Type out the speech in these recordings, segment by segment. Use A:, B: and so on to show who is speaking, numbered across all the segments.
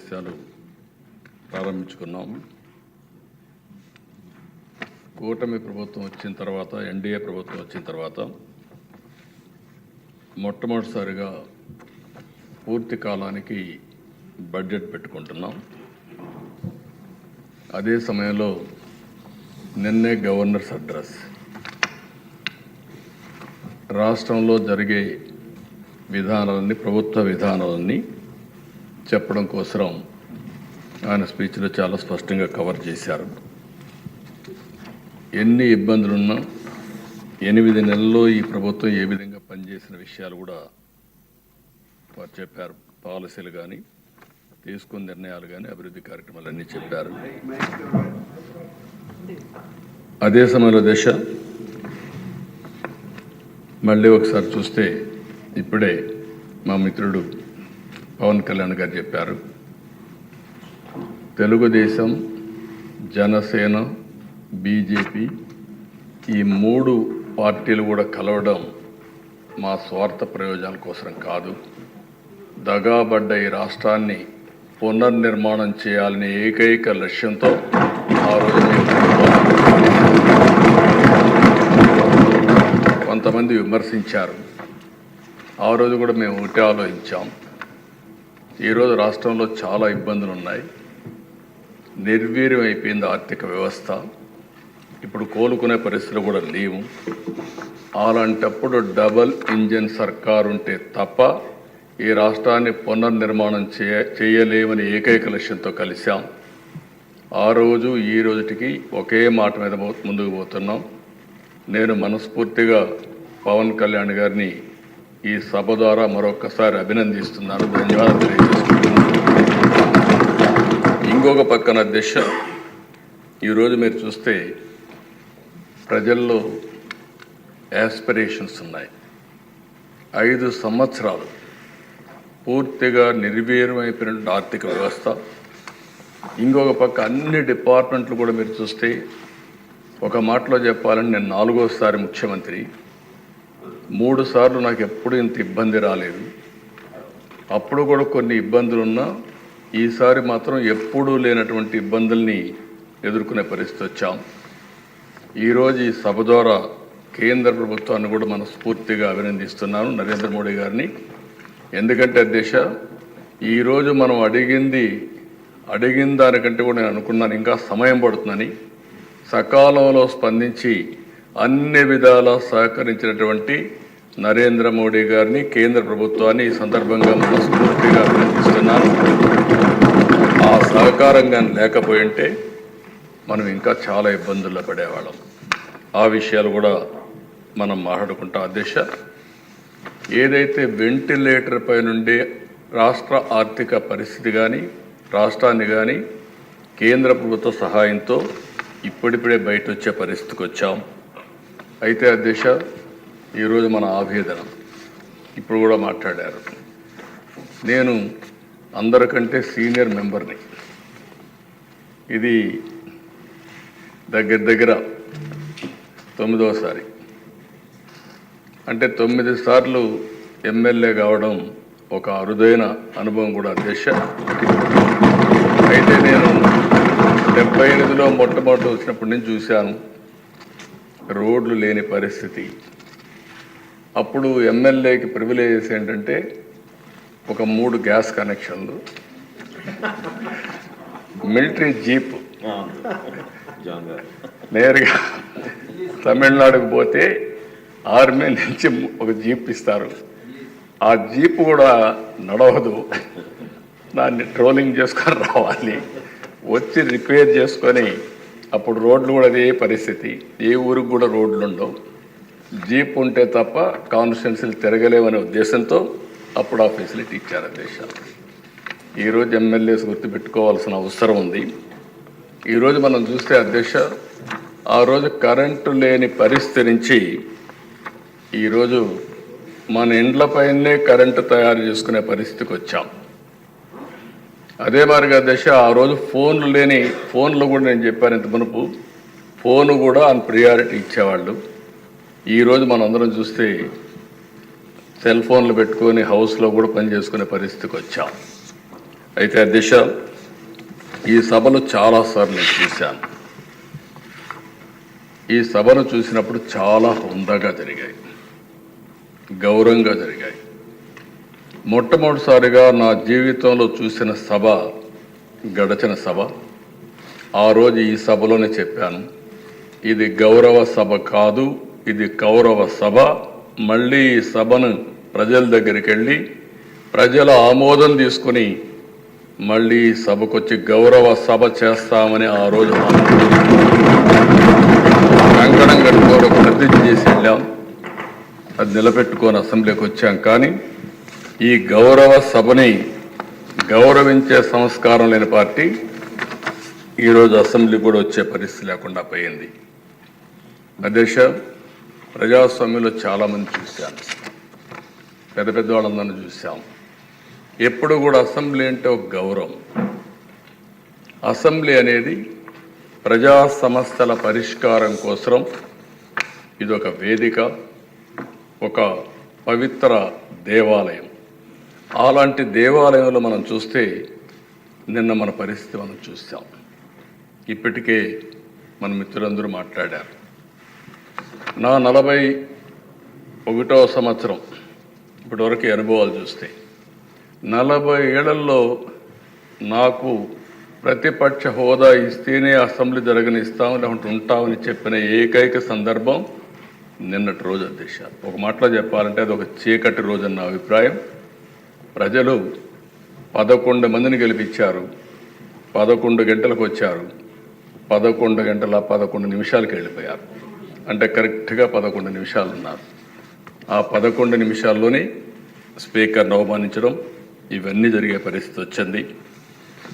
A: సమావేశాలు ప్రారంభించుకున్నాము. కూటమి ప్రభుత్వం వచ్చిన తర్వాత ఎన్డీఏ ప్రభుత్వం వచ్చిన తర్వాత మొట్టమొదటిసారిగా పూర్తి కాలానికి బడ్జెట్ పెట్టుకుంటున్నాం. అదే సమయంలో నిన్నే గవర్నర్స్ అడ్రస్. రాష్ట్రంలో జరిగే విధానాలన్నీ ప్రభుత్వ విధానాలన్నీ చెప్పడం కోసం ఆయన స్పీచ్లో చాలా స్పష్టంగా కవర్ చేశారు. ఎన్ని ఇబ్బందులున్నా ఎనిమిది నెలల్లో ఈ ప్రభుత్వం ఏ విధంగా పనిచేసిన విషయాలు కూడా వారు చెప్పారు. పాలసీలు కానీ తీసుకున్న నిర్ణయాలు కానీ అభివృద్ధి కార్యక్రమాలన్నీ చెప్పారు. అదే సమయంలో దశ మళ్ళీ ఒకసారి చూస్తే ఇప్పుడే మా మిత్రుడు పవన్ కళ్యాణ్ గారు చెప్పారు. తెలుగుదేశం జనసేన బీజేపీ ఈ మూడు పార్టీలు కూడా కలవడం మా స్వార్థ ప్రయోజనాల కోసం కాదు. దగాబడ్డ ఈ రాష్ట్రాన్ని పునర్నిర్మాణం చేయాలనే ఏకైక లక్ష్యంతో ఆ రోజు కొంతమంది విమర్శించారు. ఆ రోజు కూడా మేము ఒకటే ఆలోచించాం. ఈరోజు రాష్ట్రంలో చాలా ఇబ్బందులు ఉన్నాయి నిర్వీర్యం అయిపోయింది ఆర్థిక వ్యవస్థ. ఇప్పుడు కోలుకునే పరిస్థితులు కూడా లేవు. అలాంటప్పుడు డబల్ ఇంజన్ సర్కార్ ఉంటే తప్ప ఈ రాష్ట్రాన్ని పునర్నిర్మాణం చేయ చేయలేమని ఏకైక లక్ష్యంతో కలిశాం. ఆ రోజు ఈ రోజుటికి ఒకే మాట మీద ముందుకు పోతున్నాం. నేను మనస్ఫూర్తిగా పవన్ కళ్యాణ్ గారిని ఈ సభ ద్వారా మరొకసారి అభినందిస్తున్నాను. ధన్యవాదాలు తెలియజేస్తున్నాను ఇంకొక పక్కన దిశ. ఈరోజు మీరు చూస్తే ప్రజల్లో యాస్పిరేషన్స్ ఉన్నాయి. ఐదు సంవత్సరాలు పూర్తిగా నిర్వీర్యమైపోయినటువంటి ఆర్థిక వ్యవస్థ. ఇంకొక పక్క అన్ని డిపార్ట్మెంట్లు కూడా మీరు చూస్తే ఒక మాటలో చెప్పాలని నేను నాలుగోసారి ముఖ్యమంత్రి. మూడు సార్లు నాకు ఎప్పుడు ఇంత ఇబ్బంది రాలేదు. అప్పుడు కూడా కొన్ని ఇబ్బందులు ఉన్నా ఈసారి మాత్రం ఎప్పుడూ లేనటువంటి ఇబ్బందుల్ని ఎదుర్కొనే పరిస్థితి వచ్చాం. ఈరోజు ఈ సభ ద్వారా కేంద్ర ప్రభుత్వాన్ని కూడా మనస్ఫూర్తిగా అభినందిస్తున్నాను నరేంద్ర మోడీ గారిని. ఎందుకంటే అధ్యక్ష ఈరోజు మనం అడిగింది అడిగిన దానికంటే కూడా నేను అనుకున్నాను ఇంకా సమయం పడుతుందని. సకాలంలో స్పందించి అన్ని విధాలా సహకరించినటువంటి నరేంద్ర మోడీ గారిని కేంద్ర ప్రభుత్వాన్ని ఈ సందర్భంగా మనస్ఫూర్తిగా అభినందిస్తున్నాను. ఆ సహకారం కానీ లేకపోయి ఉంటే మనం ఇంకా చాలా ఇబ్బందుల్లో పడేవాళ్ళం. ఆ విషయాలు కూడా మనం మాట్లాడుకుంటాం అధ్యక్ష ఏదైతే వెంటిలేటర్ పై నుండి రాష్ట్ర ఆర్థిక పరిస్థితి కానీ రాష్ట్రాన్ని కానీ కేంద్ర ప్రభుత్వ సహాయంతో ఇప్పుడిప్పుడే బయట వచ్చే పరిస్థితికి వచ్చాం అయితే అధ్యక్ష ఈరోజు మన ఆవేదన ఇప్పుడు కూడా మాట్లాడారు. నేను అందరికంటే సీనియర్ మెంబర్ని. ఇది దగ్గర దగ్గర తొమ్మిదవసారి అంటే తొమ్మిది సార్లు ఎమ్మెల్యే కావడం ఒక అరుదైన అనుభవం కూడా దశ అయితే నేను డెబ్బై ఎనిమిదిలో మొట్టమొదటి వచ్చినప్పటి నుంచి చూశాను. రోడ్లు లేని పరిస్థితి. అప్పుడు ఎమ్మెల్యేకి ప్రివిలేజెస్ ఏంటంటే ఒక మూడు గ్యాస్ కనెక్షన్లు మిలిటరీ జీప్ నేరుగా తమిళనాడుకు పోతే ఆర్మీ నుంచి ఒక జీప్ ఇస్తారు. ఆ జీప్ కూడా నడవదు. దాన్ని ట్రోలింగ్ చేసుకొని రావాలి. వచ్చి రిపేర్ చేసుకొని అప్పుడు రోడ్లు కూడా అదే పరిస్థితి. ఏ ఊరికి కూడా రోడ్లు ఉండవు. జీప్ ఉంటే తప్ప కాన్స్టిట్యున్సీలు తిరగలేవనే ఉద్దేశంతో అప్పుడు ఆ ఫెసిలిటీ ఇచ్చారు దేశాలు. ఈరోజు ఎమ్మెల్యేస్ గుర్తుపెట్టుకోవాల్సిన అవసరం ఉంది. ఈరోజు మనం చూస్తే అధ్యక్ష ఆ రోజు కరెంటు లేని పరిస్థితి నుంచి ఈరోజు మన ఇండ్లపైనే కరెంటు తయారు చేసుకునే పరిస్థితికి వచ్చాం. అదే మాదిరిగా దశ ఆ రోజు ఫోన్లు లేని ఫోన్లు కూడా నేను చెప్పాను ఇంత మునుపు ఫోను కూడా అని ప్రియారిటీ ఇచ్చేవాళ్ళు. ఈరోజు మనందరం చూస్తే సెల్ ఫోన్లు పెట్టుకొని హౌస్లో కూడా పని చేసుకునే పరిస్థితికి వచ్చాం. అయితే దిశ ఈ సభలు చాలాసార్లు నేను చూశాను. ఈ సభను చూసినప్పుడు చాలా హుందాగా జరిగాయి. గౌరవంగా జరిగాయి. మొట్టమొదటిసారిగా నా జీవితంలో చూసిన సభ గడచిన సభ. ఆ రోజు ఈ సభలోనే చెప్పాను. ఇది గౌరవ సభ కాదు ఇది కౌరవ సభ. మళ్ళీ ఈ సభను ప్రజల దగ్గరికి వెళ్ళి ప్రజల ఆమోదం తీసుకుని మళ్ళీ సభకు సభకొచ్చి గౌరవ సభ చేస్తామని ఆ రోజు కంకణం కట్టుకోవడం ప్రతిజ్ఞ చేసి వెళ్ళాం. అది నిలబెట్టుకొని అసెంబ్లీకి వచ్చాం. కానీ ఈ గౌరవ సభని గౌరవించే సంస్కారం లేని పార్టీ ఈరోజు అసెంబ్లీ కూడా వచ్చే పరిస్థితి లేకుండా పోయింది. అధ్యక్ష ప్రజాస్వామ్యంలో చాలామంది చూశాను పెద్ద పెద్ద వాళ్ళందరినీ చూశాం. ఎప్పుడు కూడా అసెంబ్లీ అంటే ఒక గౌరవం. అసెంబ్లీ అనేది ప్రజా సమస్యల పరిష్కారం కోసం ఇది ఒక వేదిక ఒక పవిత్ర దేవాలయం. అలాంటి దేవాలయంలో మనం చూస్తే నిన్న మన పరిస్థితి మనం చూసాం ఇప్పటికే మన మిత్రులందరూ మాట్లాడారు. నా నలభై ఒకటో సంవత్సరం ఇప్పటివరకు అనుభవాలు చూస్తే నలభై ఏళ్ళలో నాకు ప్రతిపక్ష హోదా ఇస్తేనే అసెంబ్లీ జరగనిస్తాం లేకుంటే ఉంటామని చెప్పిన ఏకైక సందర్భం నిన్నటి రోజు అధ్యక్ష. ఒక మాటలో చెప్పాలంటే అది ఒక చీకటి రోజు అన్న అభిప్రాయం. ప్రజలు పదకొండు మందిని గెలిపించారు పదకొండు గంటలకు వచ్చారు పదకొండు గంటల పదకొండు నిమిషాలకు వెళ్ళిపోయారు. అంటే కరెక్ట్గా పదకొండు నిమిషాలు ఉన్నారు ఆ పదకొండు నిమిషాల్లోనే స్పీకర్ను అవమానించడం ఇవన్నీ జరిగే పరిస్థితి వచ్చింది.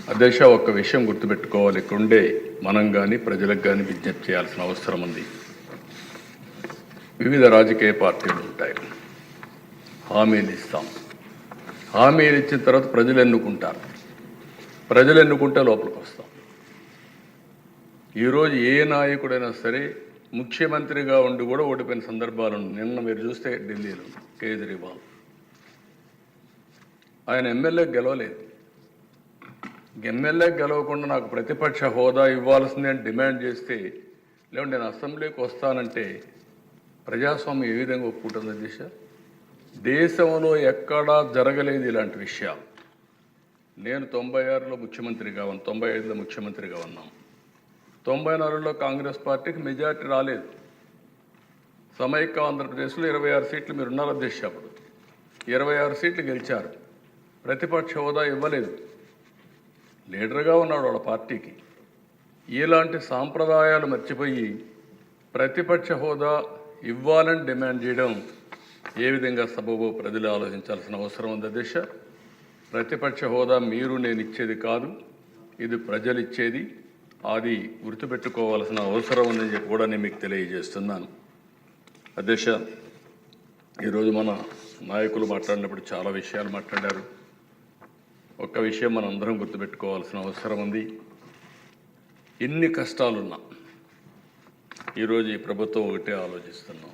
A: అధ్యక్ష ఒక్క విషయం గుర్తుపెట్టుకోవాలి. ఉండే మనం కానీ ప్రజలకు కానీ విజ్ఞప్తి చేయాల్సిన అవసరం ఉంది. వివిధ రాజకీయ పార్టీలు ఉంటాయి. హామీలు ఇస్తాం. హామీలు ఇచ్చిన తర్వాత ప్రజలు ఎన్నుకుంటారు. ప్రజలు ఎన్నుకుంటే లోపలికి వస్తాం. ఈరోజు ఏ నాయకుడైనా సరే ముఖ్యమంత్రిగా ఉండి కూడా ఓడిపోయిన సందర్భాలు నిన్న మీరు చూస్తే ఢిల్లీలో కేజ్రీవాల్. ఆయన ఎమ్మెల్యే గెలవలేదు. ఎమ్మెల్యే గెలవకుండా నాకు ప్రతిపక్ష హోదా ఇవ్వాల్సిందే అని డిమాండ్ చేస్తే లేకుంటే నేను అసెంబ్లీకి వస్తానంటే ప్రజాస్వామ్యం ఏ విధంగా ఒప్పుకుంటుంది దిశ? దేశంలో ఎక్కడా జరగలేదు ఇలాంటి విషయాలు. నేను తొంభై ఆరులో ముఖ్యమంత్రిగా ఉన్నాను తొంభై ఐదులో ముఖ్యమంత్రిగా ఉన్నాం. తొంభై నాలుగులో కాంగ్రెస్ పార్టీకి మెజార్టీ రాలేదు. సమైక్య ఆంధ్రప్రదేశ్లో ఇరవై ఆరు సీట్లు మీరు ఉన్నారు అధ్యక్ష అప్పుడు. ఇరవై ఆరు సీట్లు గెలిచారు. ప్రతిపక్ష హోదా ఇవ్వలేదు. లీడర్గా ఉన్నాడు వాళ్ళ పార్టీకి. ఇలాంటి సాంప్రదాయాలు మర్చిపోయి ప్రతిపక్ష హోదా ఇవ్వాలని డిమాండ్ చేయడం ఏ విధంగా సబబో ప్రజలు ఆలోచించాల్సిన అవసరం ఉంది దిశ ప్రతిపక్ష హోదా మీరు నేను ఇచ్చేది కాదు. ఇది ప్రజలు ఇచ్చేది. అది గుర్తుపెట్టుకోవాల్సిన అవసరం ఉందని చెప్పి కూడా నేను మీకు తెలియజేస్తున్నాను. అధ్యక్ష ఈరోజు మన నాయకులు మాట్లాడినప్పుడు చాలా విషయాలు మాట్లాడారు. ఒక్క విషయం మనం అందరం గుర్తుపెట్టుకోవాల్సిన అవసరం ఉంది. ఎన్ని కష్టాలున్నా ఈరోజు ఈ ప్రభుత్వం ఒకటే ఆలోచిస్తున్నాం.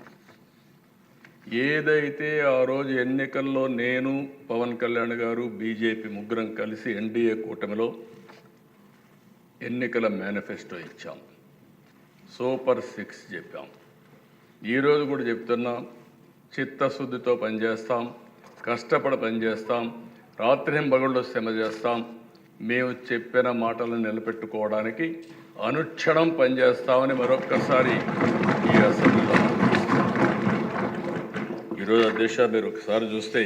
A: ఏదైతే ఆ రోజు ఎన్నికల్లో నేను పవన్ కళ్యాణ్ గారు బీజేపీ ముగ్గురం కలిసి ఎన్డీఏ కూటమిలో ఎన్నికల మేనిఫెస్టో ఇచ్చాం. సూపర్ సిక్స్ చెప్పాం. ఈరోజు కూడా చెప్తున్నాం చిత్తశుద్ధితో పనిచేస్తాం కష్టపడి పనిచేస్తాం రాత్రింబగళ్ళు శ్రమ చేస్తాం. మేము చెప్పిన మాటలను నిలబెట్టుకోవడానికి అనుక్షణం పనిచేస్తామని మరొక్కసారి ఈ అసెంబ్లీలో ఈరోజు అధ్యక్ష మీరు ఒకసారి చూస్తే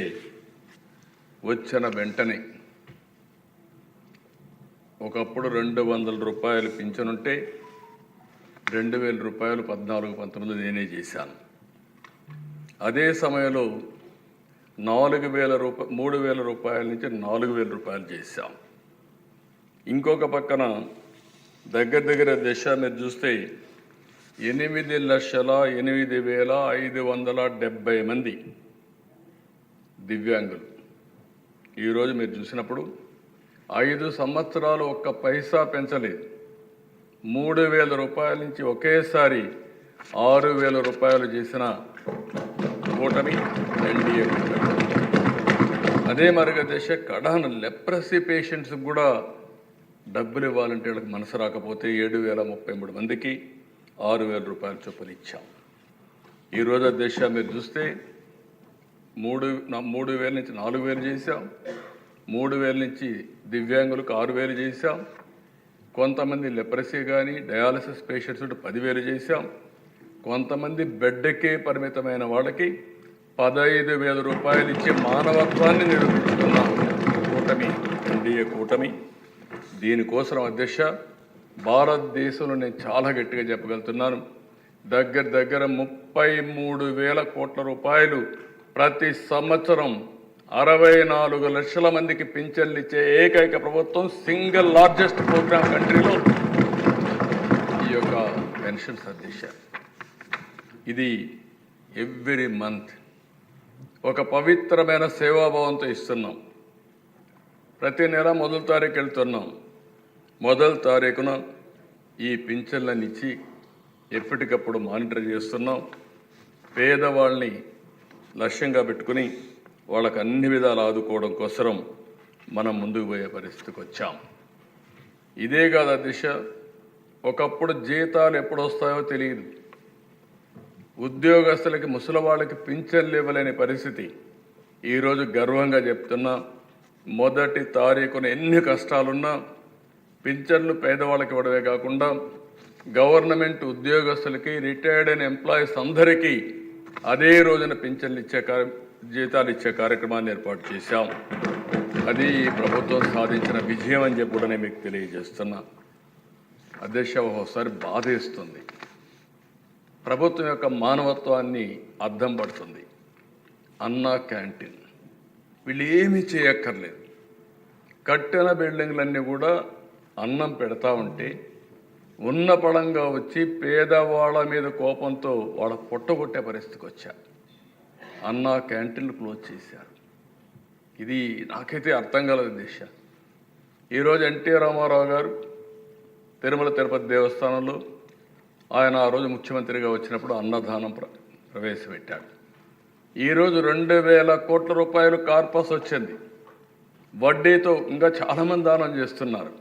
A: వచ్చిన వెంటనే ఒకప్పుడు రెండు వందల రూపాయలు పింఛనుంటే రెండు వేల రూపాయలు పద్నాలుగు పంతొమ్మిది నేనే చేశాను. అదే సమయంలో నాలుగు వేల రూపాయ మూడు వేల రూపాయల నుంచి నాలుగు వేల రూపాయలు చేశాం. ఇంకొక పక్కన దగ్గర దగ్గర దశ మీరు చూస్తే ఎనిమిది లక్షల ఎనిమిది వేల ఐదు వందల డెబ్బై మంది దివ్యాంగులు. ఈరోజు మీరు చూసినప్పుడు ఐదు సంవత్సరాలు ఒక్క పైసా పెంచలేదు. మూడు వేల రూపాయల నుంచి ఒకేసారి ఆరు వేల రూపాయలు చేసిన కూటమి ఎన్డీఏ కూటమి. అదే మరుగ దశ కడాన లెప్రసీ పేషెంట్స్ కూడా డబ్బులు ఇవ్వాలంటే వాళ్ళకి మనసు రాకపోతే ఏడు వేల ముప్పై మూడు మందికి ఆరు వేల రూపాయల చొప్పున ఇచ్చాం. ఈరోజు ఆ దశ మీరు చూస్తే మూడు మూడు వేల నుంచి నాలుగు వేలు చేశాం. మూడు వేల నుంచి దివ్యాంగులకు ఆరు వేలు చేశాం. కొంతమంది లెప్రసీ కానీ డయాలసిస్ పేషెంట్స్ పదివేలు చేశాం. కొంతమంది బెడ్కే పరిమితమైన వాళ్ళకి పదహైదు వేల రూపాయలు ఇచ్చే మానవత్వాన్ని నిరూపించుకున్న కూటమి ఎన్డీఏ కూటమి. దీనికోసం అధ్యక్ష భారతదేశంలో నేను చాలా గట్టిగా చెప్పగలుగుతున్నాను. దగ్గర దగ్గర ముప్పై మూడు వేల కోట్ల రూపాయలు ప్రతి సంవత్సరం అరవై నాలుగు లక్షల మందికి పింఛన్లు ఇచ్చే ఏకైక ప్రభుత్వం సింగిల్ లార్జెస్ట్ ప్రోగ్రామ్ కంట్రీలో ఈ యొక్క పెన్షన్స్ అందించారు ఇది ఎవ్రీ మంత్ ఒక పవిత్రమైన సేవాభావంతో ఇస్తున్నాం. ప్రతి నెల మొదటి తారీఖు వెళ్తున్నాం. మొదటి తారీఖున ఈ పింఛన్లను ఇచ్చి ఎప్పటికప్పుడు మానిటర్ చేస్తున్నాం. పేదవాళ్ళని లక్ష్యంగా పెట్టుకుని వాళ్ళకు అన్ని విధాలు ఆదుకోవడం కోసరం మనం ముందుకు పోయే పరిస్థితికి వచ్చాం. ఇదే కాదు దిశ ఒకప్పుడు జీతాలు ఎప్పుడు వస్తాయో తెలియదు. ఉద్యోగస్తులకి ముసలి వాళ్ళకి పింఛన్లు ఇవ్వలేని పరిస్థితి. ఈరోజు గర్వంగా చెప్తున్నా మొదటి తారీఖున ఎన్ని కష్టాలున్నా పింఛన్లు పేదవాళ్ళకి ఇవ్వడమే కాకుండా గవర్నమెంట్ ఉద్యోగస్తులకి రిటైర్డ్ అయిన ఎంప్లాయీస్ అందరికీ అదే రోజున పింఛన్లు ఇచ్చే కార్య జీతాలు ఇచ్చే కార్యక్రమాన్ని ఏర్పాటు చేశాం. అది ఈ ప్రభుత్వం సాధించిన విజయం అని చెప్పి కూడా నేను మీకు తెలియజేస్తున్నా. అధ్యక్ష ఒకసారి బాధేస్తుంది. ప్రభుత్వం యొక్క మానవత్వాన్ని అర్థం పడుతుంది. అన్నా క్యాంటీన్. వీళ్ళు ఏమీ చేయక్కర్లేదు. కట్టిన బిల్డింగ్లన్నీ కూడా అన్నం పెడతా ఉంటే ఉన్న పడంగా వచ్చి పేదవాళ్ళ మీద కోపంతో వాళ్ళ పొట్టగొట్టే పరిస్థితికి వచ్చా. అన్నా క్యాంటీన్లు క్లోజ్ చేశారు. ఇది నాకైతే అర్థం కలదు దిశ. ఈరోజు ఎన్టీ రామారావు గారు తిరుమల తిరుపతి దేవస్థానంలో ఆయన ఆ రోజు ముఖ్యమంత్రిగా వచ్చినప్పుడు అన్నదానం ప్ర ప్రవేశపెట్టాడు ఈరోజు రెండు వేల కోట్ల రూపాయలు కార్పస్ వచ్చింది. వడ్డీతో ఇంకా చాలామంది దానం చేస్తున్నారు.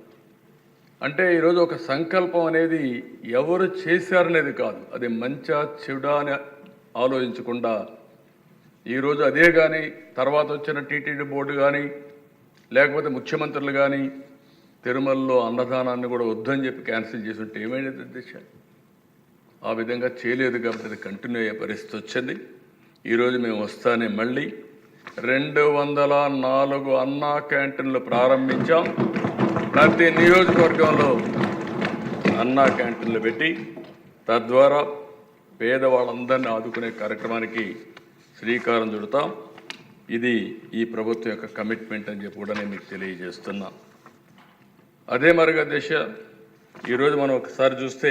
A: అంటే ఈరోజు ఒక సంకల్పం అనేది ఎవరు చేశారనేది కాదు. అది మంచా చెడా అని ఆలోచించకుండా ఈరోజు అదే కానీ తర్వాత వచ్చిన టీటీడీ బోర్డు కానీ లేకపోతే ముఖ్యమంత్రులు కానీ తిరుమలలో అన్నదానాన్ని కూడా వద్దని చెప్పి క్యాన్సిల్ చేసి ఉంటే ఏమైంది అధ్యక్ష ఆ విధంగా చేయలేదు కాబట్టి అది కంటిన్యూ అయ్యే పరిస్థితి వచ్చింది. ఈరోజు మేము వస్తానే మళ్ళీ రెండు వందల నాలుగు అన్నా క్యాంటీన్లు ప్రారంభించాం. ప్రతి నియోజకవర్గంలో అన్నా క్యాంటీన్లు పెట్టి తద్వారా పేదవాళ్ళందరినీ ఆదుకునే కార్యక్రమానికి శ్రీకారం చుడతాం. ఇది ఈ ప్రభుత్వం యొక్క కమిట్మెంట్ అని చెప్పి కూడా నేను మీకు తెలియజేస్తున్నా. అదే మరుగా దేశ ఈరోజు మనం ఒకసారి చూస్తే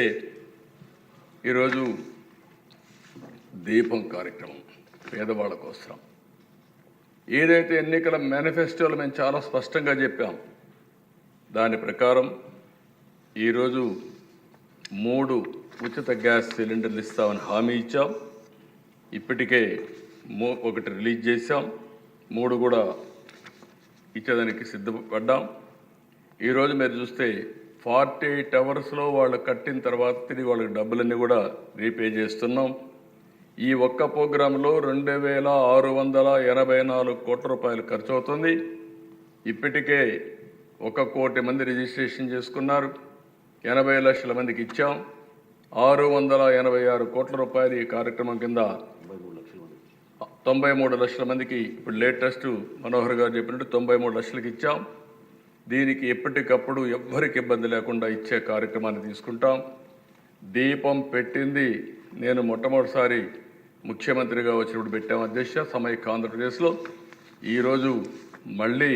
A: ఈరోజు దీపం కార్యక్రమం పేదవాళ్ళ కోసం ఏదైతే ఎన్నికల మేనిఫెస్టోలో మేము చాలా స్పష్టంగా చెప్పాం దాని ప్రకారం ఈరోజు మూడు ఉచిత గ్యాస్ సిలిండర్లు ఇస్తామని హామీ ఇచ్చాం. ఇప్పటికే ఒకటి రిలీజ్ చేశాం. మూడు కూడా ఇచ్చేదానికి సిద్ధపడ్డాం. ఈరోజు మీరు చూస్తే ఫార్టీ ఎయిట్ అవర్స్లో వాళ్ళు కట్టిన తర్వాత తిరిగి వాళ్ళకి డబ్బులన్నీ కూడా రీపే చేస్తున్నాం. ఈ ఒక్క ప్రోగ్రాంలో రెండు వేల ఆరు వందల ఎనభై నాలుగు కోట్ల రూపాయలు ఖర్చు అవుతుంది. ఇప్పటికే ఒక కోటి మంది రిజిస్ట్రేషన్ చేసుకున్నారు. ఎనభై లక్షల మందికి ఇచ్చాం. ఆరు వందల ఎనభై ఆరు కోట్ల రూపాయలు ఈ కార్యక్రమం కింద తొంభై మూడు లక్షల మందికి ఇప్పుడు లేటెస్ట్ మనోహర్ గారు చెప్పినట్టు తొంభై మూడు లక్షలకి ఇచ్చాం. దీనికి ఎప్పటికప్పుడు ఎవ్వరికి ఇబ్బంది లేకుండా ఇచ్చే కార్యక్రమాన్ని తీసుకుంటాం. దీపం పెట్టింది నేను మొట్టమొదటిసారి ముఖ్యమంత్రిగా వచ్చినప్పుడు పెట్టాం అధ్యక్ష సమైక్య ఆంధ్రప్రదేశ్లో. ఈరోజు మళ్ళీ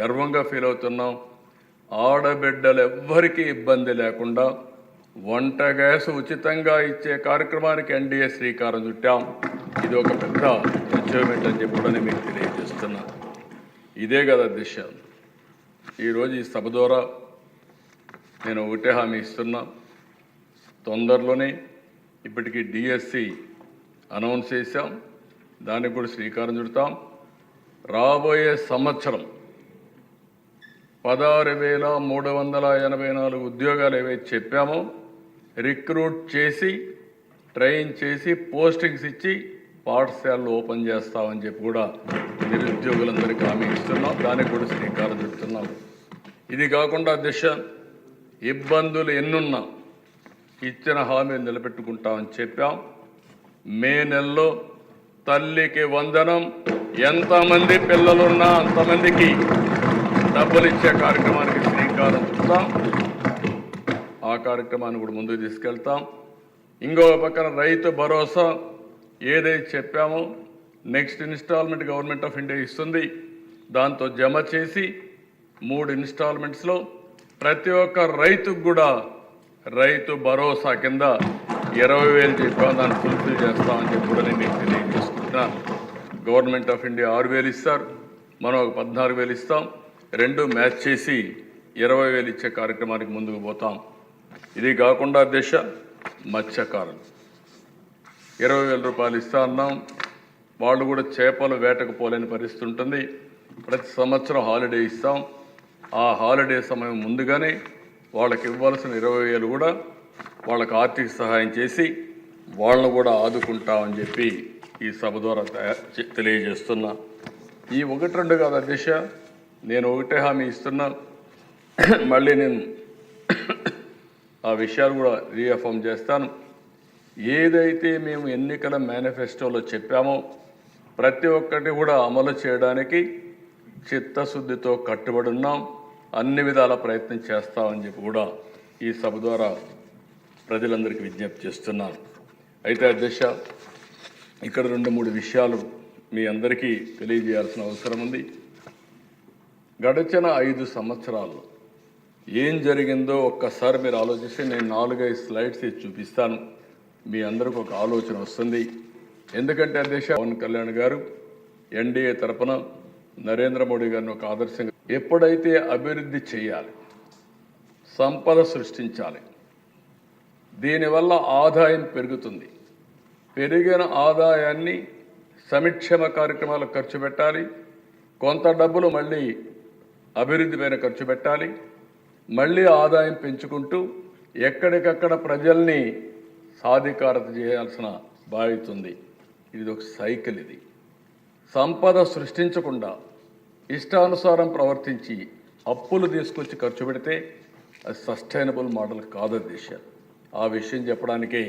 A: గర్వంగా ఫీల్ అవుతున్నాం. ఆడబిడ్డలు ఎవ్వరికీ ఇబ్బంది లేకుండా వంట గ్యాస్ ఉచితంగా ఇచ్చే కార్యక్రమానికి ఎన్డీఏ శ్రీకారం చుట్టాం. ఇది ఒక పెద్ద అచీవ్మెంట్ అని చెప్పి కూడా మీకు తెలియజేస్తున్నా. ఇదే కదా దిశ ఈరోజు ఈ సభ ద్వారా నేను ఒకటే హామీ ఇస్తున్నా. తొందరలోనే ఇప్పటికీ డిఎస్సి అనౌన్స్ చేశాం. దానికి కూడా శ్రీకారం చుడతాం. రాబోయే సంవత్సరం పదహారు వేల మూడు వందల ఎనభై నాలుగు ఉద్యోగాలు ఏవైతే చెప్పామో రిక్రూట్ చేసి ట్రైన్ చేసి పోస్టింగ్స్ ఇచ్చి పాఠశాలలు ఓపెన్ చేస్తామని చెప్పి కూడా నిరుద్యోగులందరికీ హామీ ఇస్తున్నాం. దానికి కూడా శ్రీకారం చుడుతున్నాం ఇది కాకుండా దిశ ఇబ్బందులు ఎన్నున్నా ఇచ్చిన హామీలు నిలబెట్టుకుంటామని చెప్పాం. మే నెలలో తల్లికి వందనం ఎంతమంది పిల్లలున్నా అంతమందికి డబ్బులు ఇచ్చే కార్యక్రమానికి శ్రీకారం చుడతాం ఆ కార్యక్రమాన్ని కూడా ముందుకు తీసుకెళ్తాం. ఇంకో పక్కన రైతు భరోసా ఏదైతే చెప్పామో next installment government of India ఇస్తుంది. దాంతో జమ చేసి మూడు ఇన్స్టాల్మెంట్స్లో ప్రతి ఒక్క రైతుకు కూడా రైతు భరోసా కింద ఇరవై వేలు చెప్పాం. దాన్ని ఫుల్ఫిల్ చేస్తామని చెప్పి కూడా నేను తెలియజేసుకుంటున్నాను. గవర్నమెంట్ ఆఫ్ ఇండియా ఆరు వేలు ఇస్తారు. మనం ఒక పద్నాలుగు వేలు ఇస్తాం. రెండు మ్యాచ్ చేసి ఇరవై వేలు ఇచ్చే కార్యక్రమానికి ముందుకు పోతాం. ఇది కాకుండా దిశ మత్స్యకారులు. ఇరవై వేల రూపాయలు ఇస్తా అన్నాం. వాళ్ళు కూడా చేపలు వేటకు పోలేని పరిస్థితి ఉంటుంది. ప్రతి సంవత్సరం హాలిడే ఇస్తాం. ఆ హాలిడే సమయం ముందుగానే వాళ్ళకి ఇవ్వాల్సిన ఇరవై వేలు కూడా వాళ్ళకి ఆర్థిక సహాయం చేసి వాళ్ళను కూడా ఆదుకుంటామని చెప్పి ఈ సభ ద్వారా తెలియజేస్తున్నా. ఈ ఒకటి రెండు కాదు అధ్యక్ష నేను ఒకటే హామీ ఇస్తున్నా. మళ్ళీ నేను ఆ విషయాలు కూడా రీఅఫర్మ్ చేస్తాను. ఏదైతే మేము ఎన్నికల మేనిఫెస్టోలో చెప్పామో ప్రతి ఒక్కటి కూడా అమలు చేయడానికి చిత్తశుద్ధితో కట్టుబడి ఉన్నాం. అన్ని విధాల ప్రయత్నం చేస్తామని చెప్పి కూడా ఈ సభ ద్వారా ప్రజలందరికీ విజ్ఞప్తి చేస్తున్నాను. అయితే అధ్యక్ష ఇక్కడ రెండు మూడు విషయాలు మీ అందరికీ తెలియజేయాల్సిన అవసరం ఉంది. గడిచిన ఐదు సంవత్సరాలు ఏం జరిగిందో ఒక్కసారి మీరు ఆలోచిస్తే నేను నాలుగైదు స్లైడ్స్ చూపిస్తాను. మీ అందరికి ఒక ఆలోచన వస్తుంది. ఎందుకంటే అధ్యక్ష పవన్ కళ్యాణ్ గారు ఎన్డీఏ తరపున నరేంద్ర మోడీ గారిని ఒక ఆదర్శంగా ఎప్పుడైతే అభివృద్ధి చేయాలి సంపద సృష్టించాలి దీనివల్ల ఆదాయం పెరుగుతుంది. పెరిగిన ఆదాయాన్ని సంక్షేమ కార్యక్రమాలకు ఖర్చు పెట్టాలి. కొంత డబ్బులు మళ్ళీ అభివృద్ధి పైన ఖర్చు పెట్టాలి. మళ్ళీ ఆదాయం పెంచుకుంటూ ఎక్కడికక్కడ ప్రజల్ని సాధికారత చేయాల్సిన బాధ్యత ఉంది. ఇది ఒక సైకిల్ ఇది. సంపద సృష్టించకుండా ఇష్టానుసారం ప్రవర్తించి అప్పులు తీసుకొచ్చి ఖర్చు పెడితే అది సస్టైనబుల్ మోడల్ కాదు దిశ. ఆ విషయం చెప్పడానికే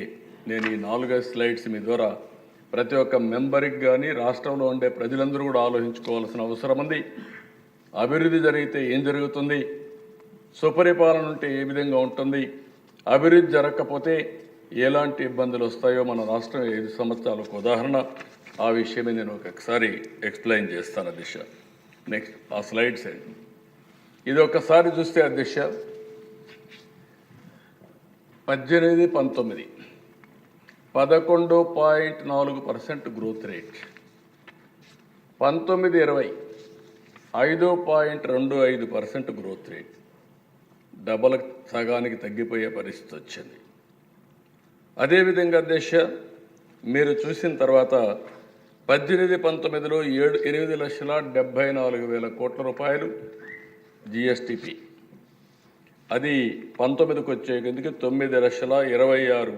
A: నేను ఈ నాలుగైదు స్లైడ్స్ మీ ద్వారా ప్రతి ఒక్క మెంబర్కి కానీ రాష్ట్రంలో ఉండే ప్రజలందరూ కూడా ఆలోచించుకోవాల్సిన అవసరం ఉంది. అభివృద్ధి జరిగితే ఏం జరుగుతుంది? సుపరిపాలన ఉంటే ఏ విధంగా ఉంటుంది? అభివృద్ధి జరగకపోతే ఎలాంటి ఇబ్బందులు వస్తాయో మన రాష్ట్రం ఐదు సంవత్సరాలకు ఉదాహరణ. ఆ విషయమే నేను ఒకసారి ఎక్స్ప్లెయిన్ చేస్తాను అధ్యక్ష. నెక్స్ట్ ఆ స్లైడ్స్ ఇది ఒక్కసారి చూస్తే అధ్యక్ష. పద్దెనిమిది పంతొమ్మిది. పదకొండు పాయింట్ నాలుగు పర్సెంట్ గ్రోత్ రేట్. పంతొమ్మిది ఇరవై. ఐదు పాయింట్ రెండు ఐదు పర్సెంట్ గ్రోత్ రేట్. డబల్ సగానికి తగ్గిపోయే పరిస్థితి వచ్చింది. అదేవిధంగా దేశ మీరు చూసిన తర్వాత పద్దెనిమిది పంతొమ్మిదిలో ఏడు ఎనిమిది లక్షల డెబ్భై నాలుగు వేల కోట్ల రూపాయలు జిఎస్టిపి. అది పంతొమ్మిదికి వచ్చేందుకు తొమ్మిది లక్షల ఇరవై ఆరు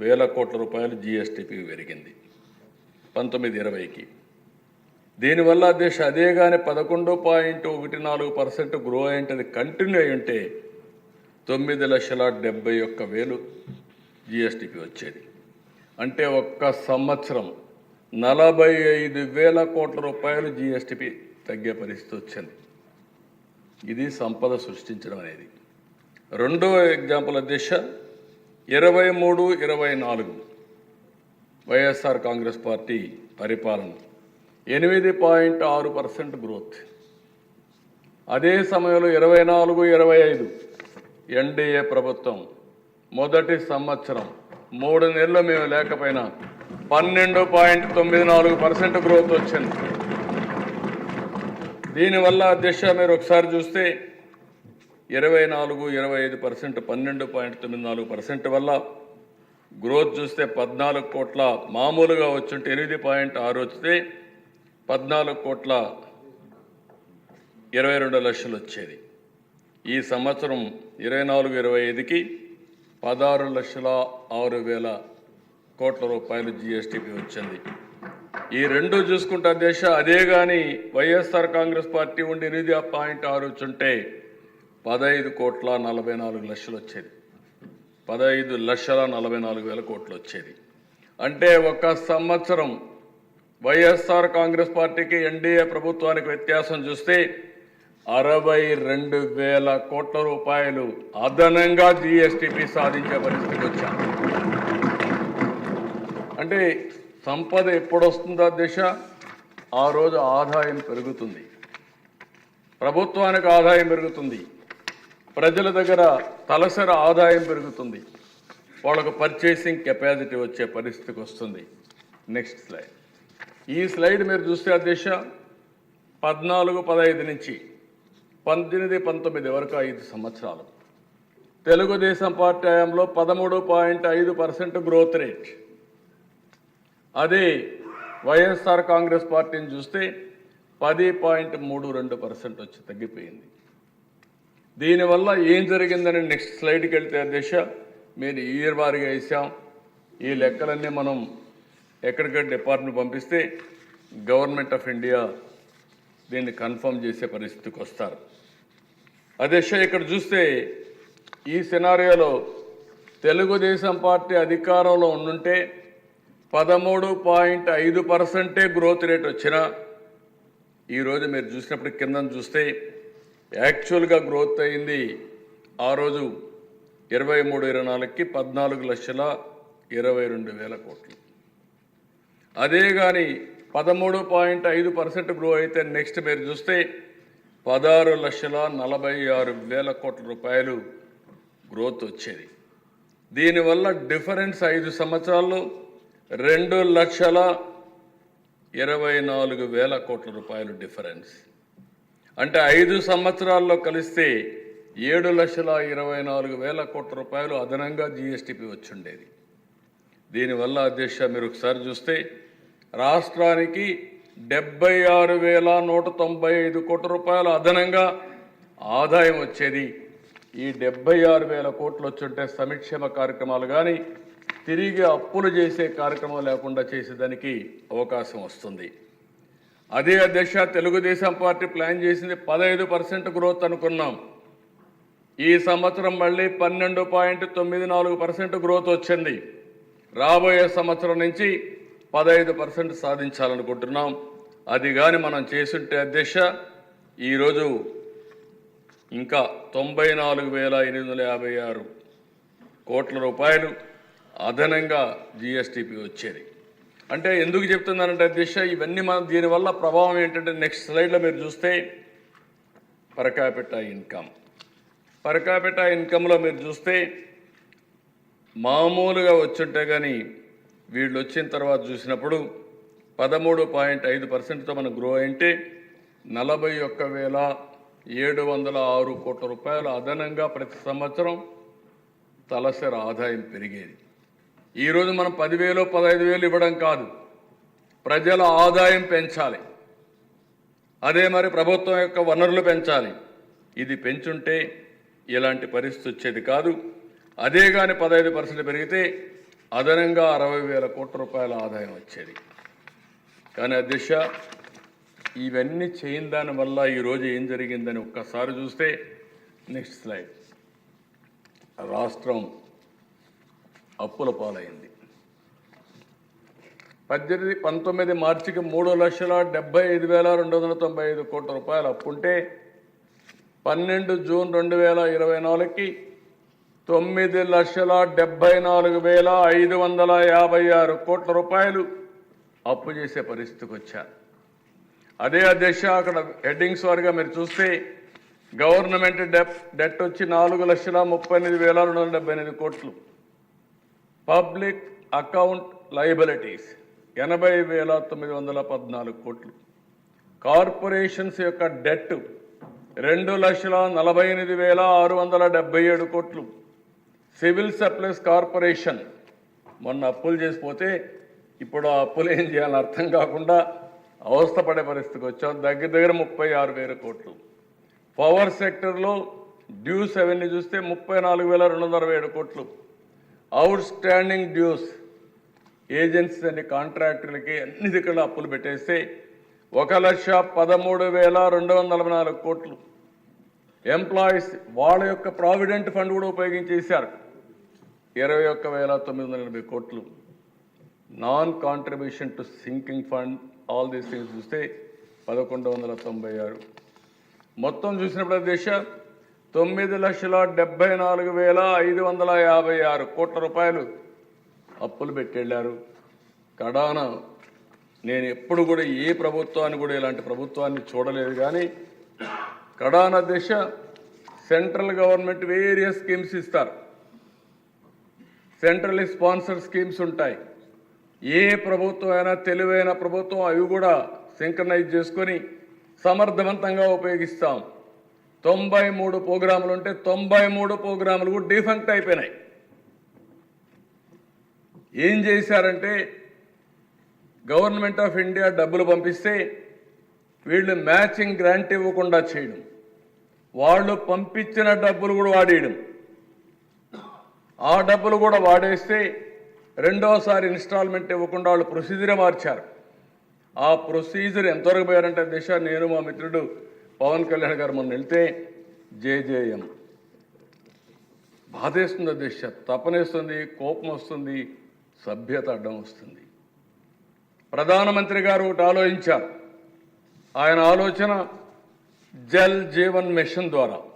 A: వేల కోట్ల రూపాయలు జిఎస్టిపి పెరిగింది. పంతొమ్మిది ఇరవైకి. దీనివల్ల దేశ అదే కానీ పదకొండు పాయింట్ ఒకటి నాలుగు పర్సెంట్ గ్రో అయింటది కంటిన్యూ అయి ఉంటే తొమ్మిది లక్షల డెబ్బై ఒక్క వేలు జిఎస్టిపి వచ్చేది. అంటే ఒక్క సంవత్సరం నలభై ఐదు వేల కోట్ల రూపాయలు జిఎస్టిపి తగ్గే పరిస్థితి వచ్చింది. ఇది సంపద సృష్టించడం అనేది. రెండో ఎగ్జాంపుల్ అధ్యక్ష ఇరవై మూడు ఇరవై నాలుగు. వైఎస్ఆర్ కాంగ్రెస్ పార్టీ పరిపాలన ఎనిమిది పాయింట్ ఆరు పర్సెంట్ గ్రోత్. అదే సమయంలో ఇరవై నాలుగు ఇరవై ఐదు ఎన్డీఏ ప్రభుత్వం. మొదటి సంవత్సరం మూడు నెలలు మేము లేకపోయినా పన్నెండు పాయింట్ తొమ్మిది నాలుగు పర్సెంట్ గ్రోత్ వచ్చింది. దీనివల్ల దిశ మీరు ఒకసారి చూస్తే ఇరవై నాలుగు ఇరవై ఐదు పర్సెంట్ పన్నెండు పాయింట్ తొమ్మిది నాలుగు పర్సెంట్ వల్ల గ్రోత్ చూస్తే పద్నాలుగు కోట్ల మామూలుగా వచ్చుంటే ఎనిమిది పాయింట్ ఆరు వస్తే పద్నాలుగు కోట్ల ఇరవై రెండు లక్షలు వచ్చేది. ఈ సంవత్సరం ఇరవై నాలుగు ఇరవై ఐదుకి పదహారు లక్షల ఆరు వేల కోట్ల రూపాయలు జిఎస్టీపీ వచ్చింది. ఈ రెండు చూసుకుంటే దేశ అదే కానీ వైఎస్ఆర్ కాంగ్రెస్ పార్టీ ఉండి ఎనిమిది పాయింట్ ఆరు వచ్చుంటే పదహైదు కోట్ల నలభై నాలుగు లక్షలు వచ్చేది. పదహైదు లక్షల నలభై నాలుగు వేల కోట్లు వచ్చేది. అంటే ఒక సంవత్సరం వైఎస్ఆర్ కాంగ్రెస్ పార్టీకి ఎన్డీఏ ప్రభుత్వానికి వ్యత్యాసం చూస్తే అరవై రెండు వేల కోట్ల రూపాయలు అదనంగా జిఎస్టిపి సాధించే పరిస్థితికి వచ్చాం. అంటే సంపద ఎప్పుడొస్తుందా దిశ ఆ రోజు ఆదాయం పెరుగుతుంది. ప్రభుత్వానికి ఆదాయం పెరుగుతుంది. ప్రజల దగ్గర తలసరి ఆదాయం పెరుగుతుంది. వాళ్ళకు పర్చేసింగ్ కెపాసిటీ వచ్చే పరిస్థితికి వస్తుంది. నెక్స్ట్ స్లైడ్ ఈ స్లైడ్ మీరు చూస్తే అధ్యక్ష పద్నాలుగు పదహైదు నుంచి పద్దెనిమిది పంతొమ్మిది వరకు ఐదు సంవత్సరాలు. తెలుగుదేశం పార్టీ హయాంలో పదమూడు పాయింట్ ఐదు పర్సెంట్ గ్రోత్ రేట్. అదే వైఎస్ఆర్ కాంగ్రెస్ పార్టీని చూస్తే పది పాయింట్ మూడు రెండు పర్సెంట్ వచ్చి తగ్గిపోయింది. దీనివల్ల ఏం జరిగిందని నెక్స్ట్ స్లైడ్కి వెళ్తే దిశ మీరు ఇయర్ వారిగా వేసాం. ఈ లెక్కలన్నీ మనం ఎక్కడికక్కడ డిపార్ట్మెంట్ పంపిస్తే గవర్నమెంట్ ఆఫ్ ఇండియా దీన్ని కన్ఫర్మ్ చేసే పరిస్థితికి వస్తారు. అదే ఇక్కడ చూస్తే ఈ సినారియోలో తెలుగుదేశం పార్టీ అధికారంలో ఉండుంటే పదమూడు పాయింట్ ఐదు పర్సెంటే గ్రోత్ రేట్ వచ్చినా ఈరోజు మీరు చూసినప్పుడు కింద చూస్తే యాక్చువల్గా గ్రోత్ అయింది ఆ రోజు ఇరవై మూడు ఇరవై నాలుగుకి పద్నాలుగు లక్షల ఇరవై రెండు వేల కోట్లు. అదే కానీ పదమూడు పాయింట్ ఐదు పర్సెంట్ గ్రో అయితే నెక్స్ట్ మీరు చూస్తే పదహారు లక్షల నలభై ఆరు వేల కోట్ల రూపాయలు గ్రోత్ వచ్చేది. దీనివల్ల డిఫరెన్స్ ఐదు సంవత్సరాల్లో రెండు లక్షల ఇరవై నాలుగు వేల కోట్ల రూపాయలు డిఫరెన్స్. అంటే ఐదు సంవత్సరాల్లో కలిస్తే ఏడు లక్షల ఇరవై నాలుగు వేల కోట్ల రూపాయలు అదనంగా జిఎస్టిపి వచ్చుండేది దీనివల్ల అధ్యక్ష మీరు ఒకసారి చూస్తే రాష్ట్రానికి డెబ్బై ఆరు వేల నూట తొంభై ఐదు కోట్ల రూపాయలు అదనంగా ఆదాయం వచ్చేది. ఈ డెబ్బై ఆరు వేల కోట్లు వచ్చుంటే సంక్షేమ కార్యక్రమాలు కానీ తిరిగి అప్పులు చేసే కార్యక్రమం లేకుండా చేసేదానికి అవకాశం వస్తుంది. అదే అధ్యక్ష తెలుగుదేశం పార్టీ ప్లాన్ చేసింది పదహైదు పర్సెంట్ గ్రోత్ అనుకున్నాం. ఈ సంవత్సరం మళ్ళీ పన్నెండు పాయింట్ తొమ్మిది నాలుగు పర్సెంట్ గ్రోత్ వచ్చింది. రాబోయే సంవత్సరం నుంచి పదహైదు పర్సెంట్ సాధించాలనుకుంటున్నాం. అది కానీ మనం చేసుంటే అధ్యక్ష ఈరోజు ఇంకా తొంభై నాలుగు వేల ఎనిమిది వందల యాభై ఆరు కోట్ల రూపాయలు అదనంగా జిఎస్టిపి వచ్చేది. అంటే ఎందుకు చెప్తున్నానంటే అధ్యక్ష ఇవన్నీ మనం దీనివల్ల ప్రభావం ఏంటంటే నెక్స్ట్ స్లైడ్లో మీరు చూస్తే పరకాపెట్ట ఇన్కమ్ పరకాపెట్ట ఇన్కంలో మీరు చూస్తే మామూలుగా వచ్చుంటే కానీ వీళ్ళు వచ్చిన తర్వాత చూసినప్పుడు పదమూడు పాయింట్ ఐదు పర్సెంట్తో మనం గ్రో అయింటే నలభై ఒక్క వేల ఏడు వందల ఆరు కోట్ల రూపాయలు అదనంగా ప్రతి సంవత్సరం తలసరి ఆదాయం పెరిగేది. ఈరోజు మనం పదివేలు పదహైదు వేలు ఇవ్వడం కాదు. ప్రజల ఆదాయం పెంచాలి. అదే మరి ప్రభుత్వం యొక్క వనరులు పెంచాలి. ఇది పెంచుంటే ఇలాంటి పరిస్థితి వచ్చేది కాదు. అదే కానీ పదహైదు పర్సెంట్ పెరిగితే అదనంగా అరవై వేల కోట్ల రూపాయల ఆదాయం వచ్చేది. కానీ దిశ ఇవన్నీ చేయని దానివల్ల ఈరోజు ఏం జరిగిందని ఒక్కసారి చూస్తే నెక్స్ట్ స్లైడ్. రాష్ట్రం అప్పుల పాలైంది. పద్దెనిమిది పంతొమ్మిది మార్చికి మూడు లక్షల డెబ్బై ఐదు వేల రెండు వందల తొంభై ఐదు కోట్ల రూపాయలు అప్పుంటే పన్నెండు జూన్ రెండు వేల ఇరవై నాలుగుకి తొమ్మిది లక్షల డెబ్బై నాలుగు వేల ఐదు వందల యాభై ఆరు కోట్ల రూపాయలు అప్పు చేసే పరిస్థితికి వచ్చారు అదే అధ్యక్ష అక్కడ హెడ్డింగ్స్ వారిగా మీరు చూస్తే గవర్నమెంట్ డెప్ డెట్ వచ్చి నాలుగు లక్షల ముప్పై ఎనిమిది వేల రెండు వందల డెబ్బై ఎనిమిది కోట్లు. పబ్లిక్ అకౌంట్ లయబిలిటీస్ ఎనభై వేల తొమ్మిది వందల పద్నాలుగు కోట్లు. కార్పొరేషన్స్ యొక్క డెట్ రెండు లక్షల నలభై ఎనిమిది వేల ఆరు వందల డెబ్బై ఏడు కోట్లు. సివిల్ సప్లైస్ కార్పొరేషన్ మొన్న అప్పులు చేసిపోతే ఇప్పుడు ఆ అప్పులు ఏం చేయాలని అర్థం కాకుండా అవస్థపడే పరిస్థితికి వచ్చాం. దగ్గర దగ్గర ముప్పై ఆరు వేల కోట్లు. పవర్ సెక్టర్లో డ్యూస్ అవన్నీ చూస్తే ముప్పై నాలుగు వేల రెండు వందల అరవై ఏడు కోట్లు. అవుట్ స్టాండింగ్ డ్యూస్ ఏజెన్సీస్ అన్ని కాంట్రాక్టులకి అన్ని దిక్కుల అప్పులు పెట్టేస్తే ఒక లక్ష పదమూడు వేల రెండు వందల నాలుగు కోట్లు. ఎంప్లాయీస్ వాళ్ళ యొక్క ప్రావిడెంట్ ఫండ్ కూడా ఉపయోగించేశారు. ఇరవై ఒక్క వేల తొమ్మిది వందల ఎనభై కోట్లు non contribution to sinking fund all these things చూస్తే పదకొండు వందల తొంభై ఆరు. మొత్తం చూసినప్పుడు దిశ? తొమ్మిది లక్షల డెబ్బై నాలుగు వేల ఐదు వందల యాభై ఆరు కోట్ల రూపాయలు అప్పులు పెట్టెళ్ళారు. కడాన నేను ఎప్పుడు కూడా ఏ ప్రభుత్వాన్ని కూడా ఇలాంటి ప్రభుత్వాన్ని చూడలేదు కానీ కడాన దిశ సెంట్రల్ గవర్నమెంట్ వేరియస్ స్కీమ్స్ ఇస్తారు. సెంట్రల్ స్పాన్సర్ స్కీమ్స్ ఉంటాయి. ఏ ప్రభుత్వం అయినా తెలివైన ప్రభుత్వం అవి కూడా సింక్రనైజ్ చేసుకొని సమర్థవంతంగా ఉపయోగిస్తాం. తొంభై మూడు ప్రోగ్రాములు ఉంటే తొంభై మూడు ప్రోగ్రాములు కూడా డిఫంక్ట్ అయిపోయినాయి. ఏం చేశారంటే గవర్నమెంట్ ఆఫ్ ఇండియా డబ్బులు పంపిస్తే వీళ్ళు మ్యాచింగ్ గ్రాంట్ ఇవ్వకుండా చేయడం. వాళ్ళు పంపించిన డబ్బులు కూడా వాడేయడం. ఆ డబ్బులు కూడా వాడేస్తే రెండోసారి ఇన్స్టాల్మెంట్ ఇవ్వకుండా వాళ్ళు ప్రొసీజరే మార్చారు. ఆ ప్రొసీజర్ ఎంతవరకు పోయారంటే దిశ నేను మా మిత్రుడు పవన్ కళ్యాణ్ గారు మొన్న వెళ్తే జేజేఎం. బాధేస్తుంది దిశ తపనేస్తుంది కోపం వస్తుంది సభ్యత అడ్డం వస్తుంది. ప్రధానమంత్రి గారు ఒకటి ఆలోచించారు. ఆయన ఆలోచన జల్ జీవన్ మిషన్ ద్వారా.